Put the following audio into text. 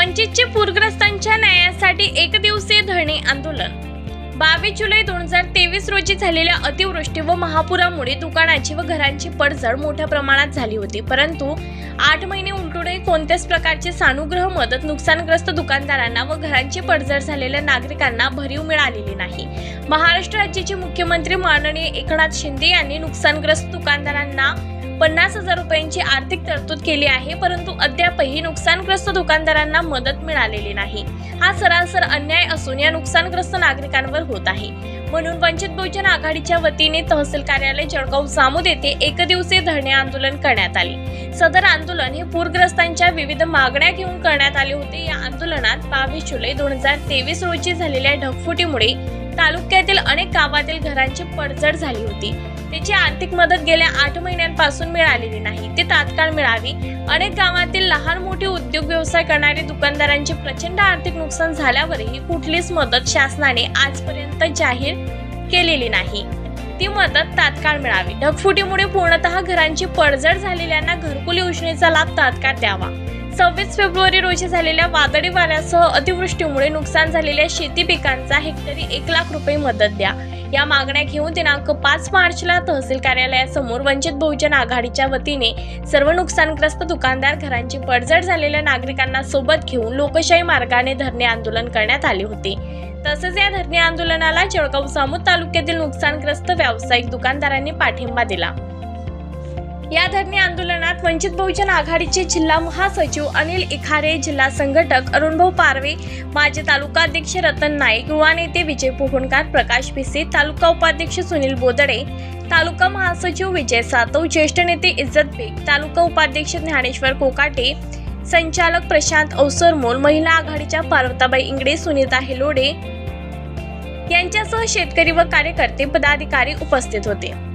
वंचितचे पूरग्रस्तांच्या न्यायासाठी एक दिवसीय धरणे आंदोलन. बावीस जुलै दोन हजार तेवीस रोजी झालेल्या अतिवृष्टी व महापुरामुळे दुकानाची व घरांची पडझड मोठ्या प्रमाणात झाली होती. परंतु आठ महिने उलटूनही कोणत्याच प्रकारचे सानुग्रह मदत नुकसानग्रस्त दुकानदारांना व घरांची पडझड झालेल्या नागरिकांना भरीव मिळालेली नाही. महाराष्ट्र राज्याचे मुख्यमंत्री माननीय एकनाथ शिंदे यांनी नुकसानग्रस्त दुकानदारांना पन्नास हजार रुपयांची आर्थिक तरतूद केली आहे परंतु अद्यापही नुकसानग्रस्त दुकानदारांना मदत मिळालेली नाही. हा सरासर अन्याय असून या नुकसानग्रस्त नागरिकांवर होत आहे. म्हणून वंचित बहुजन आघाडीच्या वतीने तहसील कार्यालय जळगाव जामोद येथे एकदिवसीय धरणे आंदोलन करण्यात आले. सदर आंदोलन हे पूरग्रस्तांच्या विविध मागण्या घेऊन करण्यात आले होते. या आंदोलनात बावीस जुलै दोन हजार तेवीस रोजी झालेल्या ढगफुटीमुळे तालुक्यातील अनेक गावातील घरांची पडझड झाली होती. त्याची आर्थिक मदत गेल्या आठ महिन्यांपासून मिळालेली नाही. ते तात्काळ मिळावी. अनेक गावातील लहान मोठे उद्योग व्यवसाय करणारे दुकानदारांचे प्रचंड आर्थिक नुकसान झाल्यावरही कुठलीच मदत शासनाने आजपर्यंत जाहीर केलेली नाही. ती मदत तात्काळ मिळावी. ढगफुटीमुळे पूर्णतः घरांची पडझड झालेल्यांना घरकुल योजनेचा लाभ तात्काळ द्यावा. सव्वीस फेब्रुवारी रोजी झालेल्या वादळी वाऱ्यासह अतिवृष्टीमुळे नुकसान झालेल्या शेती पिकांचा हेक्टरी एक लाख रुपये मदत द्या. या मागण्या घेऊन दिनांक पाच मार्चला तहसील कार्यालयासमोर वंचित बहुजन आघाडीच्या वतीने सर्व नुकसानग्रस्त दुकानदार घरांची पडझड झालेल्या नागरिकांना सोबत घेऊन लोकशाही मार्गाने धरणे आंदोलन करण्यात आले होते. तसेच या धरणे आंदोलनाला जळगाव सामूद तालुक्यातील नुकसानग्रस्त व्यावसायिक दुकानदारांनी पाठिंबा दिला. या धरणे आंदोलनात वंचित बहुजन आघाडीचे जिल्हा महासचिव अनिल इखारे जिल्हा संघटक अरुणभाऊ पारवे माजी तालुका अध्यक्ष रतन नाईक युवा नेते विजय पोहणकार प्रकाश भिसे तालुका उपाध्यक्ष सुनील बोदडे तालुका महासचिव विजय सातव ज्येष्ठ नेते इज्जत बेग तालुका उपाध्यक्ष ज्ञानेश्वर कोकाटे संचालक प्रशांत अवसरमोल महिला आघाडीच्या पार्वताबाई इंगडे सुनीता हेलोडे यांच्यासह शेतकरी व कार्यकर्ते पदाधिकारी उपस्थित होते.